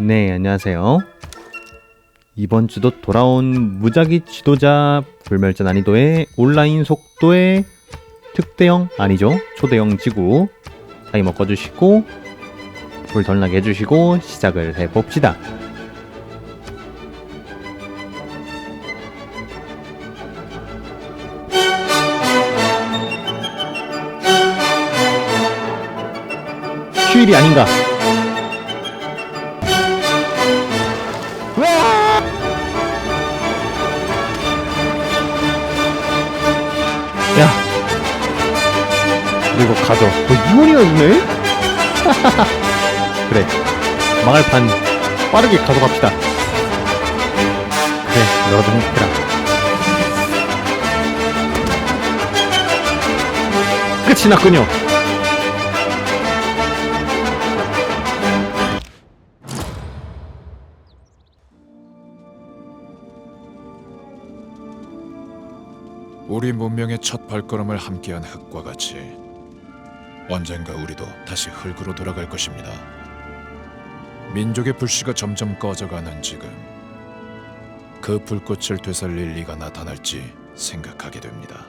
네, 안녕하세요. 이번 주도 돌아온 무작위 지도자 불멸자 난이도의 온라인 속도의 특대형 아니죠 초대형 지구 타이머 꺼주시고 불 덜 나게 해주시고 시작을 해봅시다. 휴일이 아닌가? 야. 이거 가져. 뭐 이원이가 있네? 그래. 망할 판 빠르게 가져갑시다. 그래 너라도 행복해라. 끝이 났군요 우리 문명의 첫 발걸음을 함께한 흙과 같이 언젠가 우리도 다시 흙으로 돌아갈 것입니다. 민족의 불씨가 점점 꺼져가는 지금 그 불꽃을 되살릴 리가 나타날지 생각하게 됩니다.